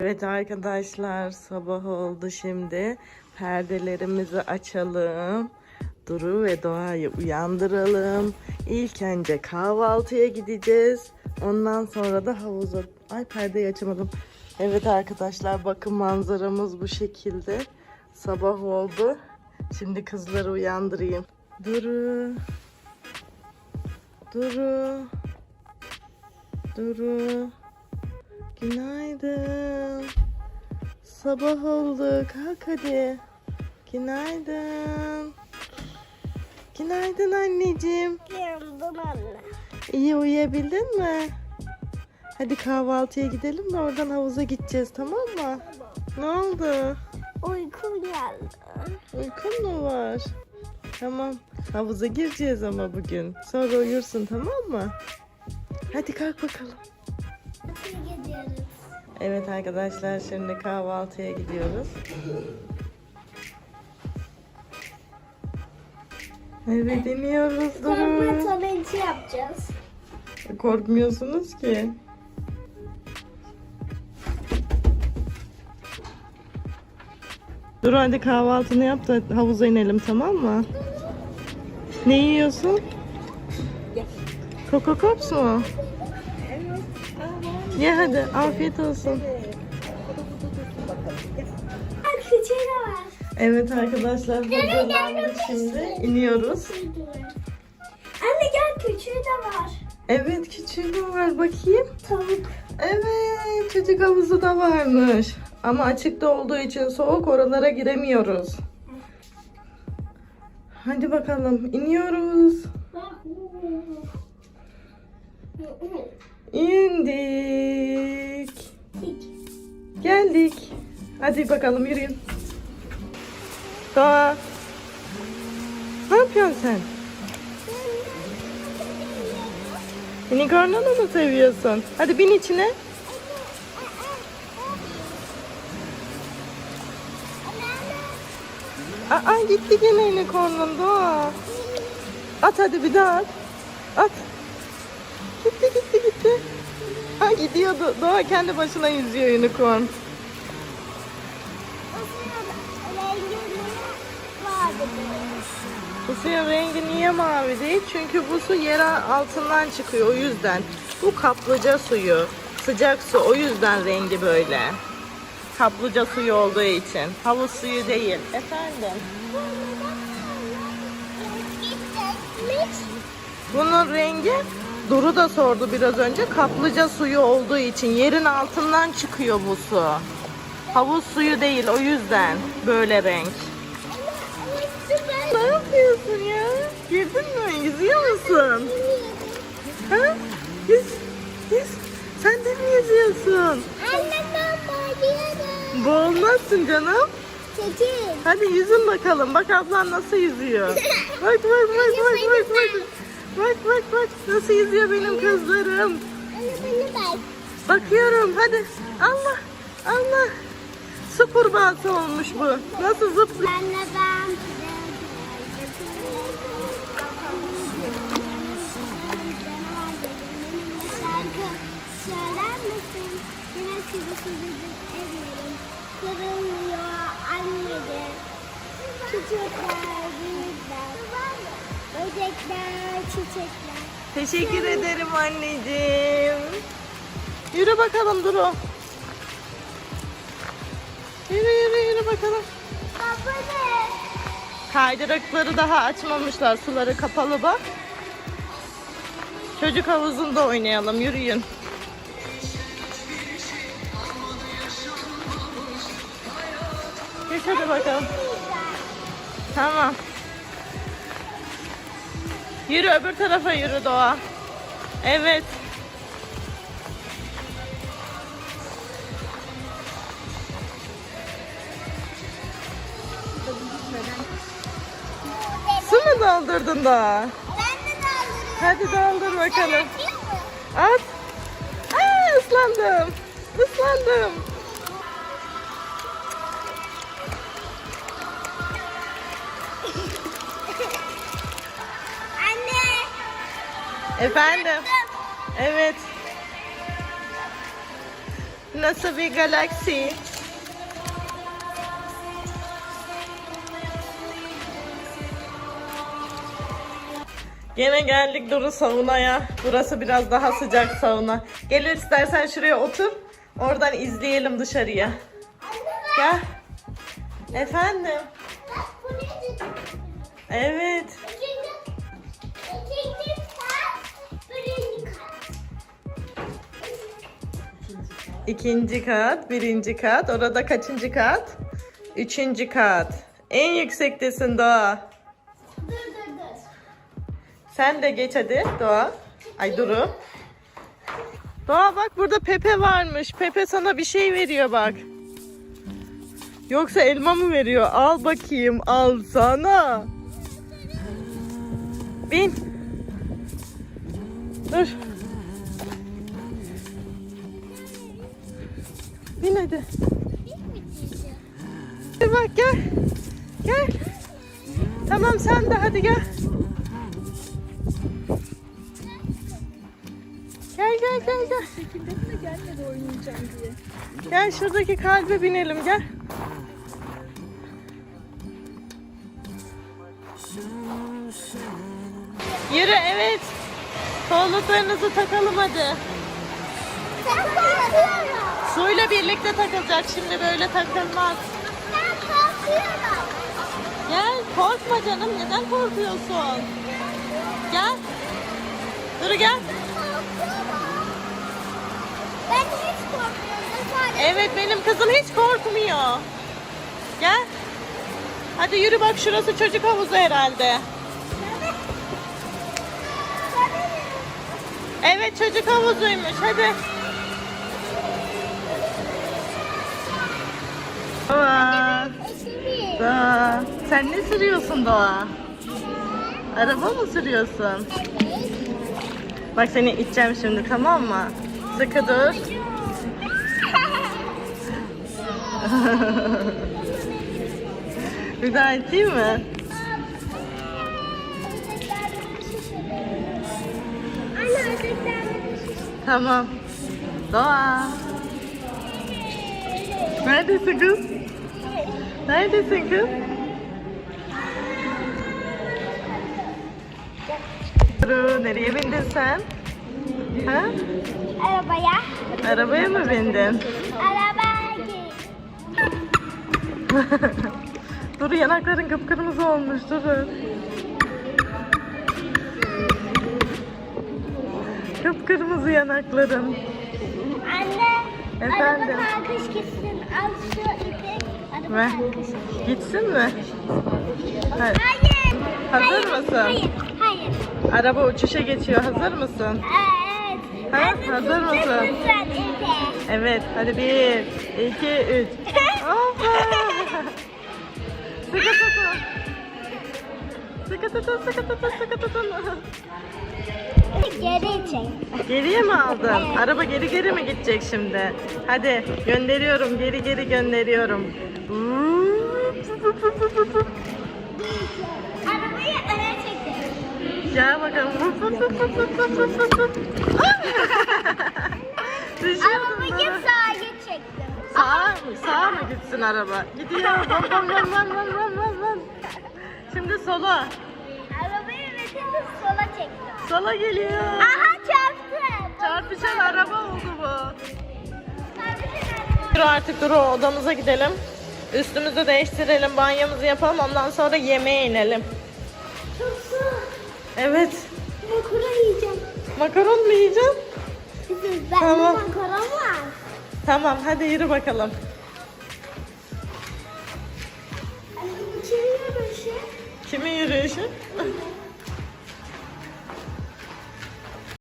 Evet arkadaşlar sabah oldu şimdi. Perdelerimizi açalım. Duru ve Doğa'yı uyandıralım. İlk önce kahvaltıya gideceğiz. Ondan sonra da havuza... Ay perdeyi açamadım. Evet arkadaşlar bakın manzaramız bu şekilde. Sabah oldu. Şimdi kızları uyandırayım. Duru. Duru. Duru. Günaydın. Sabah oldu. Kalk hadi. Günaydın. Günaydın anneciğim. Yandım anne. İyi uyuyabildin mi? Hadi kahvaltıya gidelim de oradan havuza gideceğiz tamam mı? Ne oldu? Uykum geldi. Uykun mu var? Tamam. Havuza gireceğiz ama bugün. Sonra uyursun tamam mı? Hadi kalk bakalım. Evet arkadaşlar şimdi kahvaltıya gidiyoruz. Evet iniyoruz Korkma tabenci yapacağız. Korkmuyorsunuz ki. Dur hadi kahvaltını yap da havuza inelim tamam mı? Ne yiyorsun? Coco Pops mu? Ye hadi afiyet olsun. De. Evet arkadaşlar hazırlandık şimdi iniyoruz. Anne gel küçüğü de var. Evet küçüğü var bakayım. Tavuk. Evet çocuk havuzu da varmış. Ama açıkta olduğu için soğuk oralara giremiyoruz. Hadi bakalım iniyoruz. İndik. Geldik. Hadi bakalım yürüyün. Doğa. Ne yapıyorsun sen? Unicorn'u mu seviyorsun? Hadi bin içine. Aa gitti gene unicorn'un Doğa. At hadi bir daha at. At. Gitti gitti gitti. Ha gidiyordu. Doğa kendi başına yüzüyor unicorn. Bu suyun rengi niye mavi değil? Çünkü bu su yer altından çıkıyor o yüzden. Bu kaplıca suyu. Sıcak su o yüzden rengi böyle. Kaplıca suyu olduğu için. Havuz suyu değil. Efendim. Bunun rengi Duru da sordu biraz önce. Kaplıca suyu olduğu için yerin altından çıkıyor bu su. Havuz suyu değil o yüzden böyle renk. Ne yapıyorsun ya? Girdin mi? Yüzüyor musun? Ha? Yüz, yüz. Sen de mi yüzüyorsun? Anne ben bayılıyorum. Boğulmazsın canım. Çekil. Hadi yüzün bakalım. Bak ablan nasıl yüzüyor. Bak bak bak bak bak bak. Bak bak bak nasıl yüzüyor benim kızlarım. Bakıyorum hadi. Allah Allah. Su kurbağası olmuş bu. Nasıl zıplıyor? Söyler misin? Yine sizi annede. Çocuklar, büyükler. Böcekler, çiçekler. Teşekkür ederim anneciğim. Yürü bakalım Duru. Yürü yürü yürü bakalım. Baba ne? Kaydırakları daha açmamışlar. Suları kapalı bak. Çocuk havuzunda oynayalım. Yürüyün. Geç hadi bakalım. Tamam. Yürü öbür tarafa yürü Doğa. Evet. Su mu doldurdun Doğa? Ben de daldırıyorum. Hadi doldur bakalım. At. Aa, ıslandım. Islandım. Efendim. Evet. Nasıl bir galaksi? Gene geldik Duru saunaya. Burası biraz daha sıcak sauna. Gel istersen şuraya otur. Oradan izleyelim dışarıya. Gel. Efendim. Evet. İkinci kat, birinci kat. Orada kaçıncı kat? Üçüncü kat. En yüksektesin Doğa. Dur dur dur. Sen de geç hadi Doğa. Ay Duru. Doğa bak burada Pepe varmış. Pepe sana bir şey veriyor bak. Yoksa elma mı veriyor? Al bakayım. Al sana. Bin. Dur. Hadi. Gel bak gel. Gel. Tamam sen de hadi gel. Gel gel gel gel. Şekilde gelmedi oynayacağım diye. Gel şuradaki kalbe binelim gel. Yürü evet. Kolluklarınızı takalım hadi. Ben Suyla birlikte takılacak şimdi böyle takılmaz. Ben korkuyorum. Gel korkma canım neden korkuyorsun? Gel. Dur gel. Ben hiç korkmuyorum. Evet benim kızım hiç korkmuyor. Gel. Hadi yürü bak şurası çocuk havuzu herhalde. Evet çocuk havuzuymuş hadi. Doğa. Doğa. Sen ne sürüyorsun Doğa? Araba mı sürüyorsun? Bak seni iteceğim şimdi tamam mı? Sıkı dur. Bir daha iteyim mi? Tamam. Doğa. Neredesin kız? Neredesin kız? Nereye bindin sen? Ha? Arabaya. Arabaya mı bindin? Arabaya. Duru yanakların kıpkırmızı olmuş Duru. Kıpkırmızı yanakların. Anne. Efendim? Araba kalkış gitsin. Al şu ipi. Araba Ver. kalkış. Gitsin mi? Hayır. Hazır hayır, mısın? Hayır. Hayır. Araba uçuşa geçiyor. Hazır mısın? Evet. Ha, hazır tutun mısın? Lütfen ipi. Evet. Hadi bir, iki, üç. Hoppa. Sıkı tutun. Sıkı tutun, sıkı tutun, sıkı tutun. Geri çek. Geriye mi aldın? Araba geri geri mi gidecek şimdi? Hadi gönderiyorum, geri geri gönderiyorum. Arabayı öne çektim. Gel bakalım. Arabayı sağa çektim. Sağa mı? Sağa mı gitsin araba? Gidiyor. Şimdi sola. Sola çektim. Sola geliyor. Aha çarptı. Çarpışan araba oldu bu. Dur artık dur odamıza gidelim. Üstümüzü değiştirelim, banyomuzu yapalım. Ondan sonra yemeğe inelim. Çok soğuk. Evet. Makara yiyeceğim. Makaron mu yiyeceksin? Ben Tamam. makara var. Tamam hadi yürü bakalım. İçeriye başı. Kimin yürüyüşü?